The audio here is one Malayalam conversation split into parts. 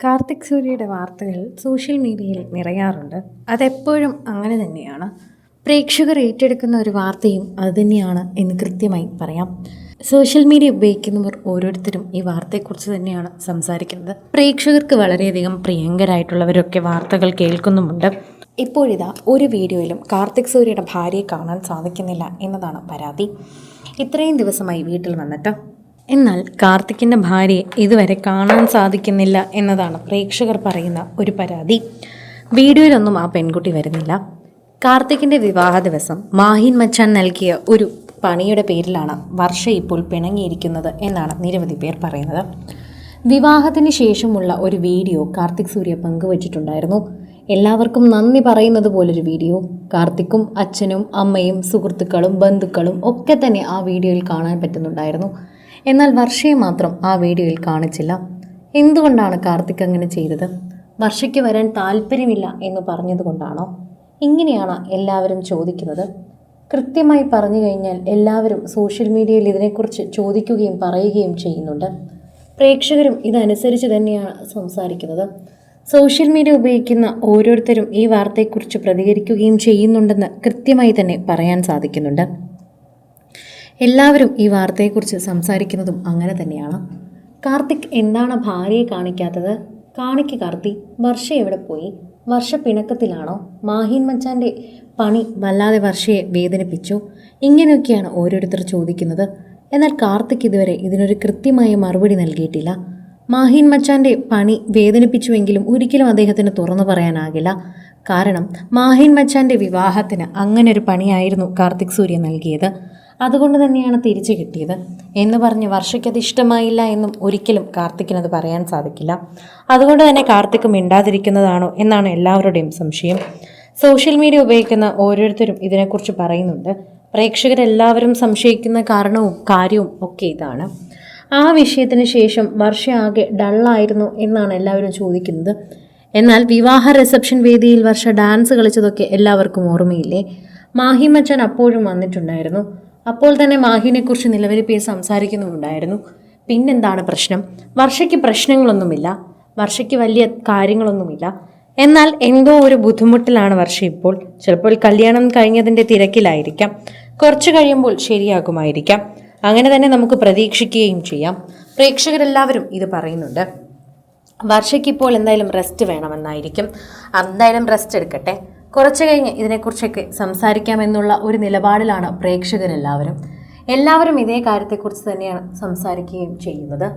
കാർത്തിക് സൂര്യയുടെ വാർത്തകൾ സോഷ്യൽ മീഡിയയിൽ നിറയാറുണ്ട്. അതെപ്പോഴും അങ്ങനെ തന്നെയാണ്. പ്രേക്ഷകർ ഏറ്റെടുക്കുന്ന ഒരു വാർത്തയും അതുതന്നെയാണ് എന്ന് കൃത്യമായി പറയാം. സോഷ്യൽ മീഡിയ ഉപയോഗിക്കുന്നവർ ഓരോരുത്തരും ഈ വാർത്തയെക്കുറിച്ച് തന്നെയാണ് സംസാരിക്കുന്നത്. പ്രേക്ഷകർക്ക് വളരെയധികം പ്രിയങ്കരായിട്ടുള്ളവരൊക്കെ വാർത്തകൾ കേൾക്കുന്നുമുണ്ട്. ഇപ്പോഴിതാ ഒരു വീഡിയോയിലും കാർത്തിക് സൂര്യയുടെ ഭാര്യയെ കാണാൻ സാധിക്കുന്നില്ല എന്നതാണ് പരാതി. ഇത്രയും ദിവസമായി വീട്ടിൽ വന്നിട്ട് എന്നാൽ കാർത്തിക്കിന്റെ ഭാര്യയെ ഇതുവരെ കാണാൻ സാധിക്കുന്നില്ല എന്നതാണ് പ്രേക്ഷകർ പറയുന്ന ഒരു പരാതി. വീഡിയോയിലൊന്നും ആ പെൺകുട്ടി വരുന്നില്ല. കാർത്തിക്കിന്റെ വിവാഹ ദിവസം മാഹിൻ മച്ചാൻ നൽകിയ ഒരു പണിയുടെ പേരിലാണ് വർഷ ഇപ്പോൾ പിണങ്ങിയിരിക്കുന്നത് എന്നാണ് നിരവധി പേർ പറയുന്നത്. വിവാഹത്തിന് ശേഷമുള്ള ഒരു വീഡിയോ കാർത്തിക് സൂര്യ പങ്കുവച്ചിട്ടുണ്ടായിരുന്നു. എല്ലാവർക്കും നന്ദി പറയുന്നത് പോലൊരു വീഡിയോ. കാർത്തിക്കും അച്ഛനും അമ്മയും സുഹൃത്തുക്കളും ബന്ധുക്കളും ഒക്കെ തന്നെ ആ വീഡിയോയിൽ കാണാൻ പറ്റുന്നുണ്ടായിരുന്നു. എന്നാൽ വർഷയെ മാത്രം ആ വീഡിയോയിൽ കാണിച്ചില്ല. എന്തുകൊണ്ടാണ് കാർത്തിക് അങ്ങനെ ചെയ്തത്? വർഷയ്ക്ക് വരാൻ താല്പര്യമില്ല എന്ന് പറഞ്ഞതുകൊണ്ടാണോ? ഇങ്ങനെയാണ് എല്ലാവരും ചോദിക്കുന്നത്. കൃത്യമായി പറഞ്ഞു കഴിഞ്ഞാൽ എല്ലാവരും സോഷ്യൽ മീഡിയയിൽ ഇതിനെക്കുറിച്ച് ചോദിക്കുകയും പറയുകയും ചെയ്യുന്നുണ്ട്. പ്രേക്ഷകരും ഇതനുസരിച്ച് തന്നെയാണ് സംസാരിക്കുന്നത്. സോഷ്യൽ മീഡിയ ഉപയോഗിക്കുന്ന ഓരോരുത്തരും ഈ വാർത്തയെക്കുറിച്ച് പ്രതികരിക്കുകയും ചെയ്യുന്നുണ്ടെന്ന് കൃത്യമായി തന്നെ പറയാൻ സാധിക്കുന്നുണ്ട്. എല്ലാവരും ഈ വാർത്തയെക്കുറിച്ച് സംസാരിക്കുന്നതും അങ്ങനെ തന്നെയാണ്. കാർത്തിക് എന്താണ് ഭാര്യയെ കാണിക്കാത്തത്? കാണിക്ക് കാർത്തി വർഷ എവിടെ പോയി? വർഷ പിണക്കത്തിലാണോ? മാഹിൻ മച്ചാന്റെ പണി വല്ലാതെ വർഷയെ വേദനിപ്പിച്ചു. ഇങ്ങനെയൊക്കെയാണ് ഓരോരുത്തർ ചോദിക്കുന്നത്. എന്നാൽ കാർത്തിക് ഇതുവരെ ഇതിനൊരു കൃത്യമായ മറുപടി നൽകിയിട്ടില്ല. മാഹിൻ മച്ചാന്റെ പണി വേദനിപ്പിച്ചുവെങ്കിലും ഒരിക്കലും അദ്ദേഹത്തിന് തുറന്നു പറയാനാകില്ല. കാരണം മാഹിൻ മച്ചാന്റെ വിവാഹത്തിന് അങ്ങനെ ഒരു പണിയായിരുന്നു കാർത്തിക് സൂര്യ നൽകിയത്. അതുകൊണ്ട് തന്നെയാണ് തിരിച്ചു കിട്ടിയത്. എന്ന് പറഞ്ഞ് വർഷയ്ക്കത് ഇഷ്ടമായില്ല എന്നും ഒരിക്കലും കാർത്തിക്കിനത് പറയാൻ സാധിക്കില്ല. അതുകൊണ്ട് തന്നെ കാർത്തിക് മിണ്ടാതിരിക്കുന്നതാണോ എന്നാണ് എല്ലാവരുടെയും സംശയം. സോഷ്യൽ മീഡിയ ഉപയോഗിക്കുന്ന ഓരോരുത്തരും ഇതിനെക്കുറിച്ച് പറയുന്നുണ്ട്. പ്രേക്ഷകരെല്ലാവരും സംശയിക്കുന്ന കാരണവും കാര്യവും ഒക്കെ ഇതാണ്. ആ വിഷയത്തിന് ശേഷം വർഷ ആകെ ഡള്ളായിരുന്നു എന്നാണ് എല്ലാവരും ചോദിക്കുന്നത്. എന്നാൽ വിവാഹ റിസപ്ഷൻ വേദിയിൽ വർഷ ഡാൻസ് കളിച്ചതൊക്കെ എല്ലാവർക്കും ഓർമ്മയില്ലേ? മാഹിമച്ചൻ അപ്പോഴും വന്നിട്ടുണ്ടായിരുന്നു. അപ്പോൾ തന്നെ മാഹിനെക്കുറിച്ച് നിലവിൽ പേര് സംസാരിക്കുന്നുമുണ്ടായിരുന്നു. പിന്നെന്താണ് പ്രശ്നം? വർഷയ്ക്ക് പ്രശ്നങ്ങളൊന്നുമില്ല. വർഷയ്ക്ക് വലിയ കാര്യങ്ങളൊന്നുമില്ല. എന്നാൽ എന്തോ ഒരു ബുദ്ധിമുട്ടിലാണ് വർഷ ഇപ്പോൾ. ചിലപ്പോൾ കല്യാണം കഴിഞ്ഞതിന്റെ തിരക്കിലായിരിക്കാം. കുറച്ച് കഴിയുമ്പോൾ ശരിയാകുമായിരിക്കാം. അങ്ങനെ തന്നെ നമുക്ക് പ്രതീക്ഷിക്കുകയും ചെയ്യാം. പ്രേക്ഷകരെല്ലാവരും ഇത് പറയുന്നുണ്ട്. വർഷയ്ക്ക് ഇപ്പോൾ എന്തായാലും റെസ്റ്റ് വേണമെന്നായിരിക്കും. എന്തായാലും റെസ്റ്റ് എടുക്കട്ടെ. കുറച്ച് കഴിഞ്ഞ് ഇതിനെക്കുറിച്ചൊക്കെ സംസാരിക്കാമെന്നുള്ള ഒരു നിലപാടിലാണ് പ്രേക്ഷകരെല്ലാവരും. എല്ലാവരും ഇതേ കാര്യത്തെക്കുറിച്ച് തന്നെയാണ് സംസാരിക്കുകയും ചെയ്യുന്നത്.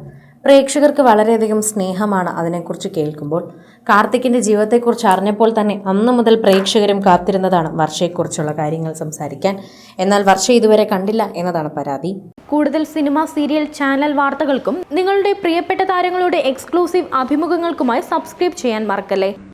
പ്രേക്ഷകർക്ക് വളരെയധികം സ്നേഹമാണ് അതിനെക്കുറിച്ച് കേൾക്കുമ്പോൾ. കാർത്തിക്കിന്റെ ജീവിതത്തെക്കുറിച്ച് അറിഞ്ഞപ്പോൾ തന്നെ അന്ന് മുതൽ പ്രേക്ഷകരും കാത്തിരുന്നതാണ് വർഷയെക്കുറിച്ചുള്ള കാര്യങ്ങൾ സംസാരിക്കാൻ. എന്നാൽ വർഷ ഇതുവരെ കണ്ടില്ല എന്നതാണ് പരാതി. കൂടുതൽ സിനിമ സീരിയൽ ചാനൽ വാർത്തകൾക്കും നിങ്ങളുടെ പ്രിയപ്പെട്ട താരങ്ങളുടെ എക്സ്ക്ലൂസീവ് അഭിമുഖങ്ങൾക്കുമായി സബ്സ്ക്രൈബ് ചെയ്യാൻ മറക്കല്ലേ?